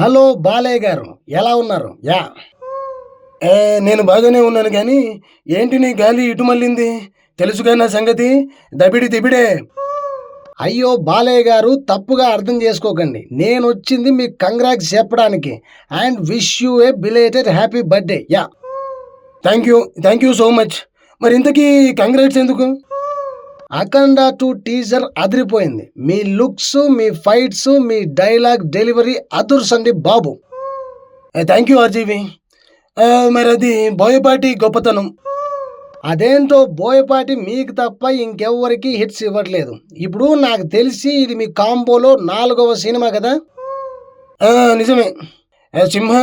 Hello Balayya గారు ఎలా ఉన్నారు? యా. ఏ నేను బాగానే ఉన్నాను కానీ ఏంటి నీ గాలి ఇటు మళ్ళింది? తెలుసుగా నా సంగతి? దబిడి దిబిడే అయ్యో బాలయ్య గారు తప్పుగా అర్థం చేసుకోకండి. నేను వచ్చింది మీకు కంగ్రాట్స్ చెప్పడానికి. And wish you a belated happy birthday. Yeah. Thank you thank you so much. మరి ఇంతకీ కంగ్రాట్స్ ఎందుకు? అఖండ టూ టీజర్ అదిరిపోయింది. మీ లుక్స్ మీ ఫైట్స్ మీ డైలాగ్ డెలివరీ అదుర్సండి బాబు. థ్యాంక్ యూ అర్జీవి మరి అది బోయపాటి గొప్పతనం. అదేంటో బోయపాటి మీకు తప్ప ఇంకెవ్వరికి హిట్స్ ఇవ్వట్లేదు. ఇప్పుడు నాకు తెలిసి ఇది మీ కాంబోలో నాలుగవ సినిమా కదా? నిజమే. సింహ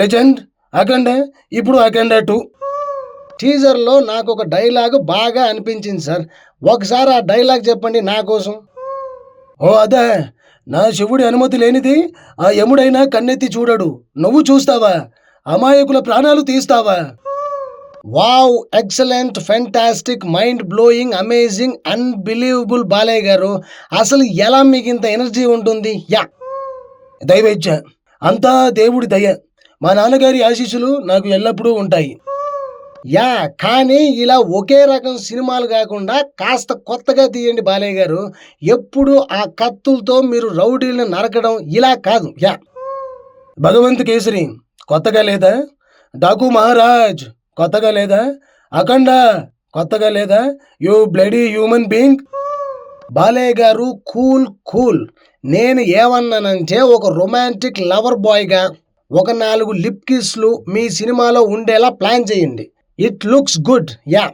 లెజెండ్ అఖండ ఇప్పుడు అఖండ టూ. టీజర్లో నాకు ఒక డైలాగ్ బాగా అనిపించింది సార్. ఒకసారి ఆ డైలాగ్ చెప్పండి నా కోసం. ఓ అదే నా శివుడి అనుమతి లేనిది ఆ యముడైనా కన్నెత్తి చూడడు. నువ్వు చూస్తావా? అమాయకుల ప్రాణాలు తీస్తావా? Wow excellent fantastic mind blowing amazing unbelievable Balayya garu. అసలు ఎలా మీకు ఇంత ఎనర్జీ ఉంటుంది? యా. దైవేచ్ఛ. అంతా దేవుడి దయ. మా నాన్నగారి ఆశీస్సులు నాకు ఎల్లప్పుడూ ఉంటాయి. యా కానీ ఇలా ఒకే రకం సినిమాలు కాకుండా కాస్త కొత్తగా తీయండి బాలయ్య గారు. ఎప్పుడు ఆ కత్తులతో మీరు రౌడీలను నరకడం ఇలా కాదు. యా. భగవంత్ కేసరి కొత్తగా లేదా? డాకు మహారాజ్ కొత్తగా లేదా? అఖండ కొత్తగా లేదా? You bloody human being. Balayya garu cool cool. నేను ఏమన్నానంటే ఒక రొమాంటిక్ లవర్ బాయ్గా ఒక నాలుగు లిప్ కిస్లు మీ సినిమాలో ఉండేలా ప్లాన్ చేయండి. ఇట్ లుక్స్ గుడ్ యా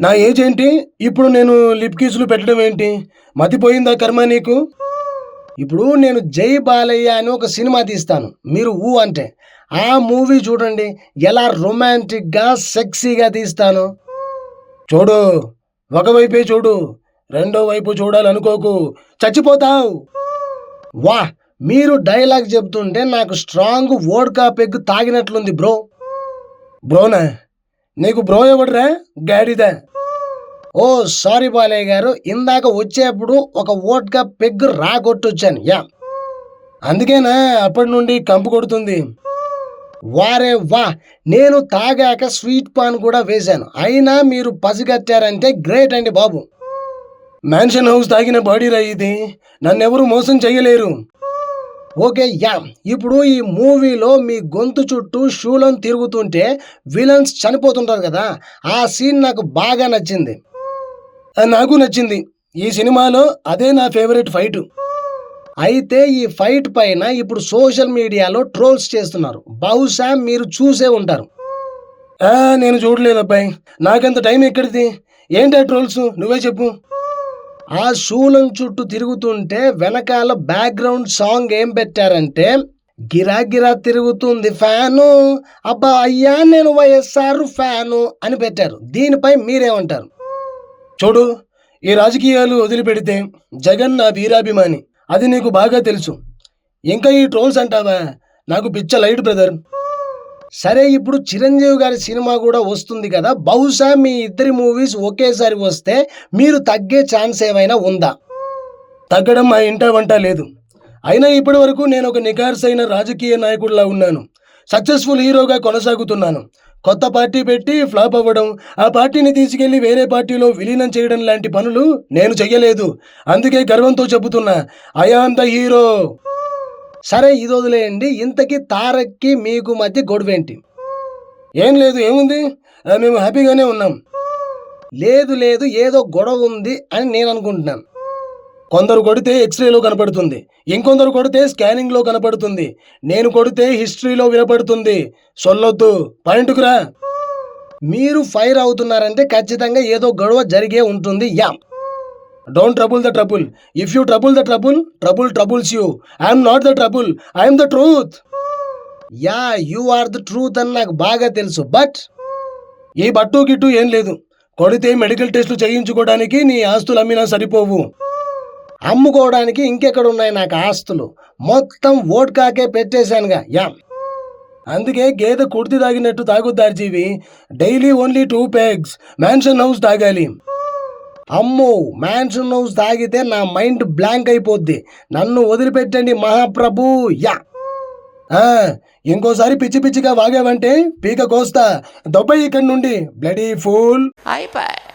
నా ఏజ్ ఏంటి? ఇప్పుడు నేను లిప్ కీసులు పెట్టడం ఏంటి? మతిపోయిందా కర్మ నీకు? ఇప్పుడు నేను జై బాలయ్య అని ఒక సినిమా తీస్తాను. మీరు ఊ అంటే. ఆ మూవీ చూడండి. ఎలా రొమాంటిక్గా సెక్సీగా తీస్తాను. చూడు. ఒకవైపే చూడు. రెండో వైపు చూడాలనుకోకు. చచ్చిపోతావు. వా మీరు డైలాగ్ చెప్తుంటే నాకు స్ట్రాంగ్ వోడ్కా పెగ్ తాగినట్లుంది బ్రో బ్రోనా నీకు బ్రో ఎవడరా? గాడిదా ఓ సారీ బాలయ్య గారు. ఇందాక వచ్చేప్పుడు ఒక ఓట్గా పెగ్ రాగొట్టొచ్చాను. యా. అందుకేనా అప్పటి నుండి కంపు కొడుతుంది. వారే వా నేను తాగాక స్వీట్ పాన్ కూడా వేశాను. అయినా మీరు పసిగట్టారంటే గ్రేట్ అండి బాబు. మ్యాన్షన్ హౌస్ తాగిన బాడీ రా ఇది. నన్నెవరు మోసం చేయలేరు. Okay ya. ఇప్పుడు ఈ మూవీలో మీ గొంతు చుట్టూ షూలను తిరుగుతుంటే విలన్స్ చనిపోతుంటారు కదా ఆ సీన్ నాకు బాగా నచ్చింది. నాకు నచ్చింది. ఈ సినిమాలో అదే నా ఫేవరెట్ ఫైట్. అయితే ఈ ఫైట్ పైన ఇప్పుడు సోషల్ మీడియాలో ట్రోల్స్ చేస్తున్నారు. బహుశా మీరు చూసే ఉంటారు. నేను చూడలేదు అబ్బాయి. నాకంత టైం ఎక్కడిది? ఏంటి ట్రోల్స్? నువ్వే చెప్పు. ఆ శూలం చుట్టూ తిరుగుతుంటే వెనకాల బ్యాక్గ్రౌండ్ సాంగ్ ఏం పెట్టారంటే గిరా గిరా తిరుగుతుంది ఫ్యాను. అబ్బా అయ్యా నేను వైఎస్ఆర్ ఫ్యాను అని పెట్టారు. దీనిపై మీరేమంటారు? చూడు ఈ రాజకీయాలు వదిలిపెడితే జగన్ నా వీరాభిమాని. అది నీకు బాగా తెలుసు. ఇంకా ఈ ట్రోల్స్ అంటావా? నాకు పిచ్చ లైట్ బ్రదర్. సరే ఇప్పుడు చిరంజీవి గారి సినిమా కూడా వస్తుంది కదా. బహుశా మీ ఇద్దరి మూవీస్ ఒకేసారి వస్తే మీరు తగ్గే ఛాన్స్ ఏమైనా ఉందా? తగ్గడం మా ఇంట వంట లేదు. అయినా ఇప్పటి వరకు నేను ఒక నికార్సైన రాజకీయ నాయకుడిలా ఉన్నాను. సక్సెస్ఫుల్ హీరోగా కొనసాగుతున్నాను. కొత్త పార్టీ పెట్టి ఫ్లాప్ అవ్వడం ఆ పార్టీని తీసుకెళ్ళి వేరే పార్టీలో విలీనం చేయడం లాంటి పనులు నేను చెయ్యలేదు. అందుకే గర్వంతో చెబుతున్నా అయాంత ద హీరో! సరే ఇది వదిలేయండి. ఇంతకీ తారక్కి మీకు మధ్య గొడవేంటి? ఏం లేదు ఏముంది? మేము హ్యాపీగానే ఉన్నాం. లేదు లేదు ఏదో గొడవ ఉంది అని నేను అనుకుంటున్నాను. కొందరు కొడితే ఎక్స్రేలో కనపడుతుంది. ఇంకొందరు కొడితే స్కానింగ్లో కనపడుతుంది. నేను కొడితే హిస్టరీలో వినపడుతుంది. సొల్లొద్దు. పాయింట్కురా మీరు ఫైర్ అవుతున్నారంటే ఖచ్చితంగా ఏదో గొడవ జరిగే ఉంటుంది. Ya don't trouble the trouble if you trouble the trouble trouble troubles you I'm not the trouble I'm the truth ya you are the truth అని నాకు బాగా తెలుసు. బట్ ఈ బట్టు గిట్టు ఏం లేదు. కొడితే మెడికల్ టెస్టులు చేయించుకోవడానికి నీ ఆస్తులు అమ్మినా సరిపోవు. అమ్ముకోవడానికి ఇంకెక్కడ ఉన్నాయి నాకు ఆస్తులు? మొత్తం ఓట్కాకే పెట్టేశానుగా. యా అందుకే గేదె కుడితి తాగినట్టు తాగుద్దారు జీవి daily only two pegs Mansion House తాగాలి. అమ్మో మ్యాన్షన్ హౌస్ తాగితే నా మైండ్ బ్లాంక్ అయిపోద్ది. నన్ను వదిలిపెట్టండి మహాప్రభు యా. ఇంకోసారి పిచ్చి పిచ్చిగా వాగావంటే పీక కోస్తా. దొబ్బ ఇక్కడి నుండి. బ్లడీ ఫూల్ అయిపోయి